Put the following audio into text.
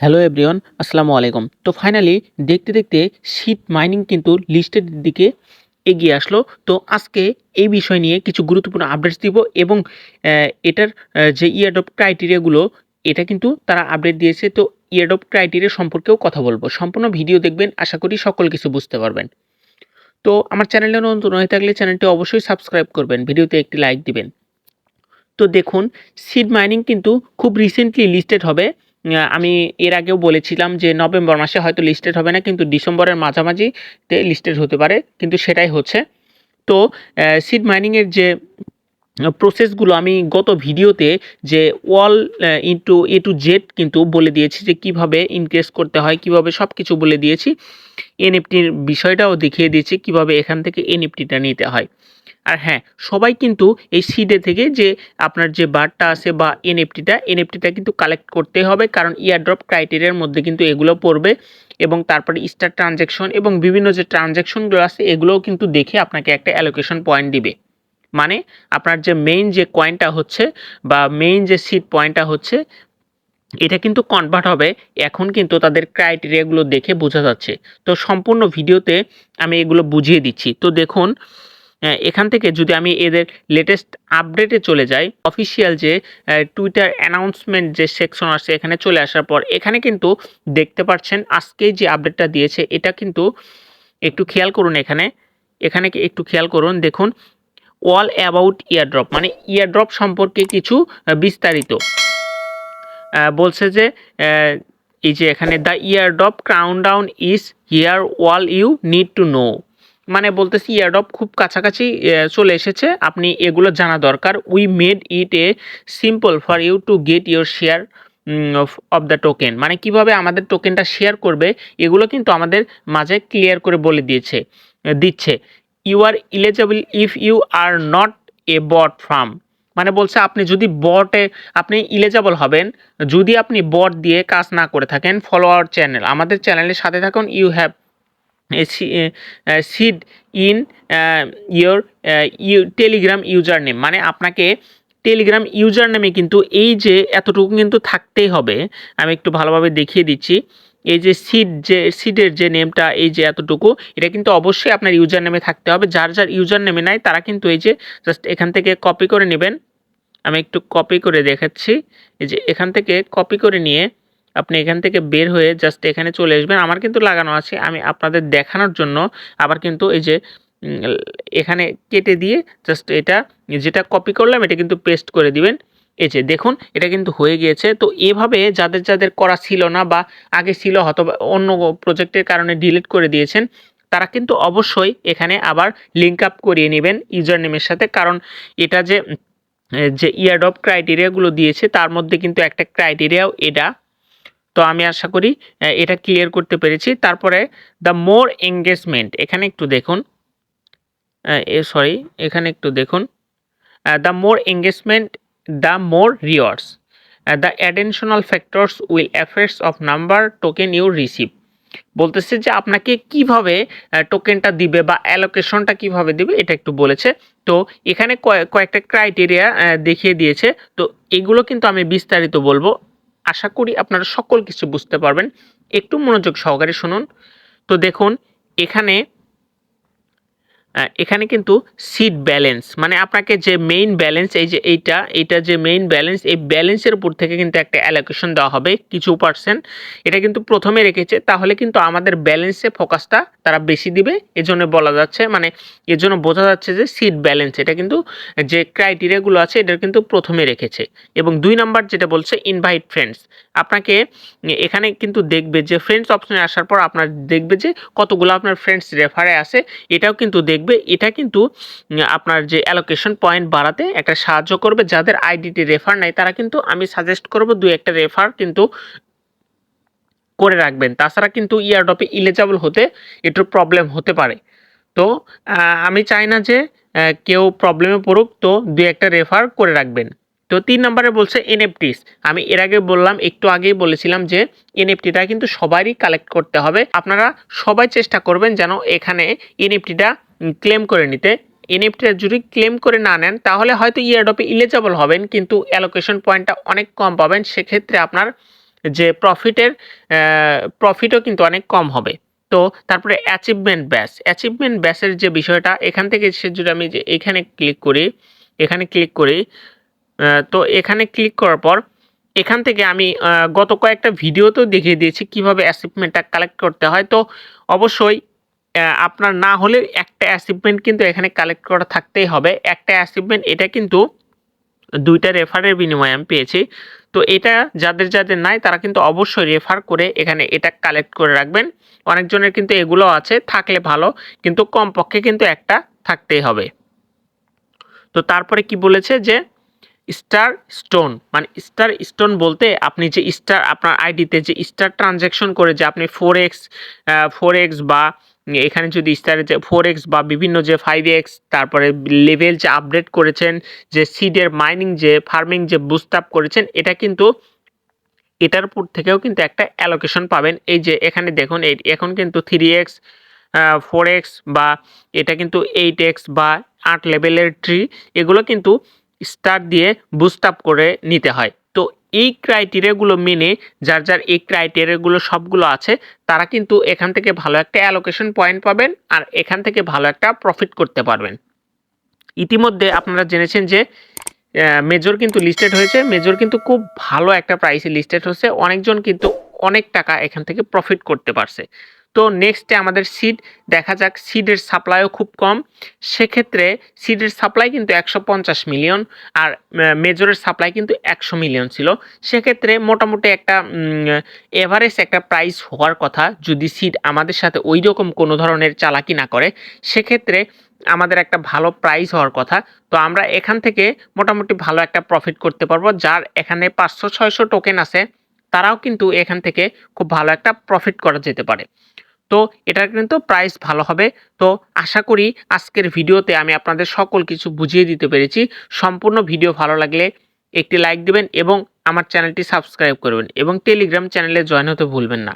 Hello everyone আসসালামু আলাইকুম। তো ফাইনালি দেখতে দেখতে শিট মাইনিং কিন্তু লিস্টের দিকে এগিয়ে আসলো। তো আজকে এই বিষয় নিয়ে কিছু গুরুত্বপূর্ণ আপডেটস দিব এবং এটার যে ইয়ারডপ ক্রাইটেরিয়াগুলো এটা কিন্তু তারা আপডেট দিয়েছে। তো ইয়ারডপ ক্রাইটেরিয়া সম্পর্কেও কথা বলব। সম্পূর্ণ ভিডিও দেখবেন, আশা করি সকল কিছু বুঝতে পারবেন। তো আমার চ্যানেলে নতুন হয়ে থাকলে চ্যানেলটি অবশ্যই সাবস্ক্রাইব করবেন ভিডিওতে একটি লাইক দিবেন। তো দেখুন সিড মাইনিং কিন্তু খুব রিসেন্টলি লিস্টেড হবে। আমি এর আগেও বলেছিলাম যে নভেম্বর মাসে হয়তো লিস্টেড হবে না, কিন্তু ডিসেম্বরের মাঝামাঝিতে লিস্টেড হতে পারে, কিন্তু সেটাই হচ্ছে। তো সিড মাইনিংয়ের যে প্রসেসগুলো আমি গত ভিডিওতে যে all into A to Z কিন্তু বলে দিয়েছি যে কীভাবে ইনক্রেস করতে হয়, কীভাবে সব কিছু বলে দিয়েছি এনএফটির বিষয়টাও দেখিয়ে দিয়েছি কীভাবে এখান থেকে এনএফটিটা নিতে হয়। আর হ্যাঁ সবাই কিন্তু এই সিডে থেকে যে আপনার যে বারটা আছে বা এনএফটিটা এনএফটিটা কিন্তু কালেক্ট করতে হবে কারণ ইয়ারড্রপ ক্রাইটেরিয়ার মধ্যে কিন্তু এগুলো পড়বে এবং তারপরে স্টার ট্রানজ্যাকশন এবং বিভিন্ন যে ট্রানজ্যাকশনগুলো আছে, এগুলোও কিন্তু দেখে আপনাকে একটা অ্যালোকেশন পয়েন্ট দিবে। মানে আপনার যে মেইন যে কয়েনটা হচ্ছে বা মেইন যে সিট পয়েন্টটা হচ্ছে, এটা কিন্তু কনভার্ট হবে। এখন কিন্তু তাদের ক্রাইটেরিয়াগুলো দেখে বোঝা যাচ্ছে। তো সম্পূর্ণ ভিডিওতে আমি এগুলো বুঝিয়ে দিচ্ছি। তো দেখুন এখান থেকে যদি আমি এদের লেটেস্ট আপডেটে চলে যাই অফিসিয়াল যে টুইটার অ্যানাউন্সমেন্ট যে সেকশন আছে এখানে চলে আসার পর এখানে কিন্তু দেখতে পাচ্ছেন আজকে যে আপডেটটা দিয়েছে, এটা কিন্তু একটু খেয়াল করুন এখানে এখানে একটু খেয়াল করুন, দেখুন অল অ্যাবাউট ইয়ারড্রপ মানে ইয়ারড্রপ সম্পর্কে কিছু বিস্তারিত। বলছে যে এই যে এখানে the airdrop countdown is here all you need to know মানে বলতেছি ইয়ারড্রপ খুব কাছাকাছি চলে এসেছে। আপনি এগুলো জানা দরকার। We made it a simple for you to get your share of the token মানে কীভাবে আমাদের টোকেনটা শেয়ার করবে, এগুলো কিন্তু আমাদের মাঝে ক্লিয়ার করে বলে দিয়েছে, দিচ্ছে। You are eligible if you are not a bot farm মানে বলছে, আপনি যদি বটে আপনি ইলিজেবল হবেন, যদি আপনি বট দিয়ে কাজ না করে থাকেন ফলোয়ার চ্যানেল আমাদের চ্যানেলের সাথে থাকুন you have seed in your you Telegram user name মানে আপনাকে টেলিগ্রাম ইউজার নেমে কিন্তু এই যে এতটুকু কিন্তু থাকতেই হবে, আমি একটু ভালোভাবে দেখিয়ে দিচ্ছি। এই যে সিড যে সিডের যে নেমটা এই যে এতটুকু, এটা কিন্তু অবশ্যই আপনার ইউজার নেমে থাকতে হবে। যার যার ইউজার নেমে নাই, তারা কিন্তু এই যে জাস্ট এখান থেকে কপি করে নেবেন। আমি একটু কপি করে দেখাচ্ছি। এই যে এখান থেকে কপি করে নিয়ে আপনি এখান থেকে বের হয়ে জাস্ট এখানে চলে আসবেন। আমার কিন্তু লাগানো আছে, আমি আপনাদের দেখানোর জন্য। আবার কিন্তু এই যে এখানে কেটে দিয়ে জাস্ট এটা যেটা কপি করলাম, এটা কিন্তু পেস্ট করে দিবেন। এই যে, দেখুন, এটা কিন্তু হয়ে গিয়েছে। তো এভাবে যাদের যাদের করা ছিল না বা আগে ছিল, হয়তো অন্য প্রজেক্টের কারণে ডিলিট করে দিয়েছেন, তারা কিন্তু অবশ্যই এখানে আবার লিঙ্ক আপ করিয়ে নেবেন ইউজার নেমের সাথে। কারণ এটা যে যে ইয়ারডপ ক্রাইটেরিয়াগুলো দিয়েছে, তার মধ্যে কিন্তু একটা ক্রাইটেরিয়াও এটা তো আমি আশা করি এটা ক্লিয়ার করতে পেরেছি। তারপরে দ্য মোর এঙ্গেজমেন্ট এখানে একটু দেখুন। এ সরি এখানে একটু দেখুন। The more engagement the more rewards the additional factors will effects of number token you receive বলতেছে যে আপনাকে কীভাবে টোকেনটা দিবে বা অ্যালোকেশনটা কীভাবে দিবে, এটা একটু বলেছে। তো এখানে কয়ে- কয়েকটা ক্রাইটেরিয়া দেখিয়ে দিয়েছে। তো এগুলো কিন্তু আমি বিস্তারিত বলব। আশা করি আপনারা সকল কিছু বুঝতে পারবেন। একটু মনোযোগ সহকারে শুনুন। তো দেখুন এখানে এখানে কিন্তু সিট ব্যালেন্স মানে আপনাকে যে মেইন ব্যালেন্স এই যে এইটা এইটা যে মেইন ব্যালেন্স এই ব্যালেন্সের উপর থেকে কিন্তু একটা অ্যালোকেশন দেওয়া হবে কিছু পার্সেন্ট এটা কিন্তু প্রথমে রেখেছে, তাহলে কিন্তু আমাদের ব্যালেন্সে ফোকাসটা তারা বেশি দিবে, এজন্য বলা যাচ্ছে মানে এর জন্য বোঝা যাচ্ছে যে সিট ব্যালেন্স এটা কিন্তু যে ক্রাইটেরিয়াগুলো আছে এটা কিন্তু প্রথমে রেখেছে। এবং দুই নাম্বার যেটা বলছে ইনভাইট ফ্রেন্ডস আপনাকে এখানে কিন্তু দেখবে যে ফ্রেন্ডস অপশনে আসার পর আপনার দেখবে যে কতগুলো আপনার ফ্রেন্ডস রেফারে আছে, এটাও কিন্তু দেখবে এটা কিন্তু আপনার যে অ্যালোকেশন পয়েন্ট বাড়াতে একটা সাহায্য করবে। যাদের আইডিটি রেফার নাই, তারা কিন্তু আমি সাজেস্ট করব দুই একটা রেফার কিন্তু করে রাখবেন। তাছাড়া কিন্তু ইয়ারডপে ইলিজেবল হতে একটু প্রবলেম হতে পারে। তো আমি চাই না যে কেউ প্রবলেমে পড়ুক, তো দুই একটা রেফার করে রাখবেন। তো তিন নম্বরে বলছে এনএফটিস আমি এর আগে বললাম, একটু আগেই বলেছিলাম যে এনএফটিটা কিন্তু সবারই কালেক্ট করতে হবে। আপনারা সবাই চেষ্টা করবেন যেন এখানে এনএফটিটা ক্লেম করে নিতে। এনএফটিটা যদি ক্লেম করে না নেন, তাহলে হয়তো ইয়ারডপে ইলিজেবল হবেন, কিন্তু অ্যালোকেশন পয়েন্টটা অনেক কম পাবেন। সেক্ষেত্রে আপনার যে প্রফিটের প্রফিটও কিন্তু অনেক কম হবে। তো তারপরে অ্যাচিভমেন্ট ব্যাস অ্যাচিভমেন্ট ব্যাসের যে বিষয়টা, এখান থেকে সে যদি আমি যে এখানে ক্লিক করি, এখানে ক্লিক করি তো এখানে ক্লিক করার পর, এখান থেকে আমি গত কয়েকটা ভিডিওতেও দেখিয়ে দিয়েছি কীভাবে অ্যাচিভমেন্টটা কালেক্ট করতে হয়। তো অবশ্যই আপনার না হলে একটা অ্যাচিভমেন্ট কিন্তু এখানে কালেক্ট করা থাকতেই হবে। একটা অ্যাচিভমেন্ট এটা কিন্তু দুইটা রেফারের বিনিময়ে আমি পেয়েছি। তো এটা যাদের যাদের নাই, তারা কিন্তু অবশ্যই রেফার করে এখানে এটা কালেক্ট করে রাখবেন। অনেকজনের কিন্তু এগুলো আছে, থাকলে ভালো, কিন্তু কমপক্ষে কিন্তু একটা থাকতেই হবে। তো তারপরে কি বলেছে যে স্টার স্টোন মানে স্টার স্টোন বলতে আপনি যে স্টার আপনার আইডিতে যে স্টার ট্রানজ্যাকশন করে যে আপনি ফোর এক্স ফোর এক্স বা এখানে যদি স্টারের যে ফোর এক্স বা বিভিন্ন যে ফাইভ এক্স তারপরে লেভেল যে আপডেট করেছেন, যে সিডের মাইনিং যে ফার্মিং যে বুস্ট আপ করেছেন, এটা কিন্তু এটার উপর থেকেও কিন্তু একটা অ্যালোকেশন পাবেন। এই যে এখানে দেখুন এখন কিন্তু থ্রি এক্স ফোর এক্স বা এটা কিন্তু এইট এক্স বা আট লেভেলের ট্রি এগুলো কিন্তু স্টার দিয়ে বুস্ট আপ করে নিতে হয়। এই ক্রাইটেরিয়াগুলো মেনে যার যার এই ক্রাইটেরিয়াগুলো সবগুলো আছে, তারা কিন্তু এখান থেকে ভালো একটা অ্যালোকেশন পয়েন্ট পাবেন আর এখান থেকে ভালো একটা প্রফিট করতে পারবেন। ইতিমধ্যে আপনারা জেনেছেন যে মেজর কিন্তু লিস্টেড হয়েছে মেজর কিন্তু খুব ভালো একটা প্রাইসে লিস্টেড হচ্ছে, অনেকজন কিন্তু অনেক টাকা এখান থেকে প্রফিট করতে পারছে। তো নেক্সটে আমাদের সিড দেখা যাক সিডের সাপ্লাইও খুব কম। সেক্ষেত্রে সিডের সাপ্লাই কিন্তু একশো পঞ্চাশ মিলিয়ন আর মেজরের সাপ্লাই কিন্তু একশো মিলিয়ন ছিল। সেক্ষেত্রে মোটামুটি একটা এভারেজ একটা প্রাইস হওয়ার কথা যদি সিড আমাদের সাথে ওই রকম কোনো ধরনের চালাকি না করে, সেক্ষেত্রে আমাদের একটা ভালো প্রাইস হওয়ার কথা। তো আমরা এখান থেকে মোটামুটি ভালো একটা প্রফিট করতে পারব, যার এখানে পাঁচশো, ছয়শো টোকেন আছে, তারাও কিন্তু এখান থেকে খুব ভালো একটা প্রফিট করা যেতে পারে। তো এটার কিন্তু প্রাইস ভালো হবে। তো আশা করি আজকের ভিডিওতে আমি আপনাদের সকল কিছু বুঝিয়ে দিতে পেরেছি। সম্পূর্ণ ভিডিও ভালো লাগলে একটি লাইক দিবেন এবং আমার চ্যানেলটি সাবস্ক্রাইব করবেন এবং টেলিগ্রাম চ্যানেলে জয়েন হতে ভুলবেন না।